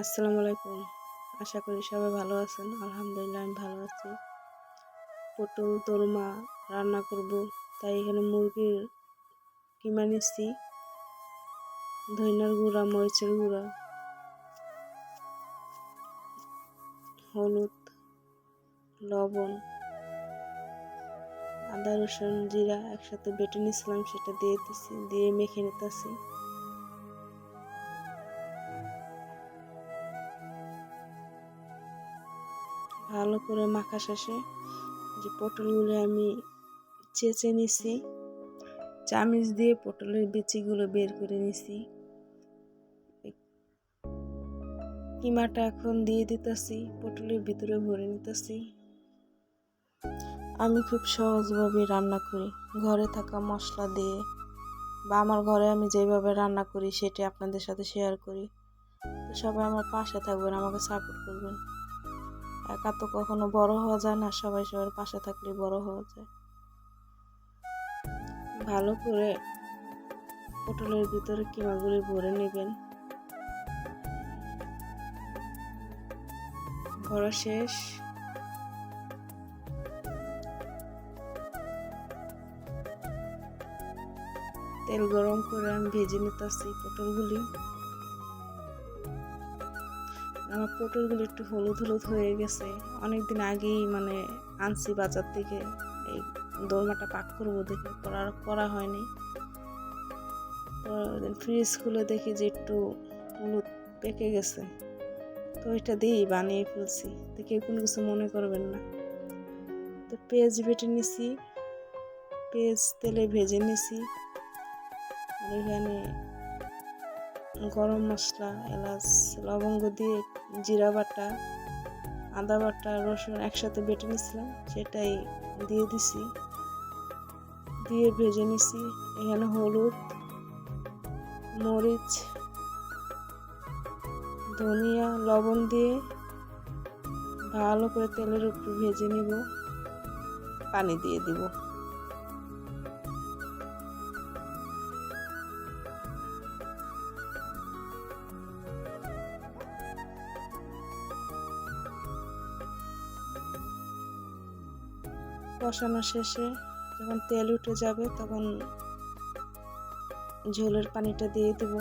আসসালামু আলাইকুম। আশা করি সবাই ভালো আছেন। আলহামদুলিল্লাহ আমি ভালো আছি। পটল তরমা রান্না করব। তাই এখানে মুরগির কিমা নিচ্ছি। ধনিয়ার গুঁড়া, মরিচের গুঁড়া, হলুদ, লবণ, আদা, রসুন, জিরা একসাথে বেটে নিয়েছিলাম সেটা দিয়ে দিছি, দিয়ে মেখে নিতেছি। ভালো করে মাখা শেষে যে পটলগুলো আমি চেঁচে নিছি, চামিচ দিয়ে পটলের বিচিগুলো বের করে নিছি। কিমাটা এখন দিয়ে দিতেছি, পটলের ভিতরে ভরে নিতেছি। আমি খুব সহজভাবে রান্না করি, ঘরে থাকা মশলা দিয়ে বা আমার ঘরে আমি যেভাবে রান্না করি সেটি আপনাদের সাথে শেয়ার করি। তো সবাই আমার পাশে থাকবেন, আমাকে সাপোর্ট করবেন। একা তো কখনো বড় হওয়া যায় না, সবাই সবার পাশে থাকলে বড় হওয়া যায়। ভালো করে পটলের ভিতরে কিমাগুলি ভরে নেবেন? ভরা শেষ। তেল গরম করে আমি ভেজে নিতেছি পটলগুলি। আমার পটলগুলো একটু হলুদ হলুদ হয়ে গেছে। অনেকদিন আগেই মানে আনছি বাজার থেকে। এই দোরমাটা পাক করব দেখে করা করা হয়নি। তো ফ্রিজ খুলে দেখি যে একটু হলুদ পেকে গেছে। তো এটা দিয়েই বানিয়ে ফেলছি। তো কেউ কোনো কিছু মনে করবেন না। তো পেঁয়াজ বেটে নিছি। পেঁয়াজ তেলে ভেজে নিছি। এখানে গরম মশলা, এলাচ, লবঙ্গ দিয়ে জিরা বাটা, আদা বাটা, রসুন একসাথে বেটে নিছিলাম সেটাই দিয়ে দিছি। দিয়ে ভেজে নিছি, এখানে হলুদ, মরিচ, ধনিয়া, লবণ দিয়ে ভালো করে তেলের উপর ভেজে নিব, পানি দিয়ে দিব। কষানো শেষে যখন তেল উঠে যাবে তখন ঝোলের পানিটা দিয়ে দেব।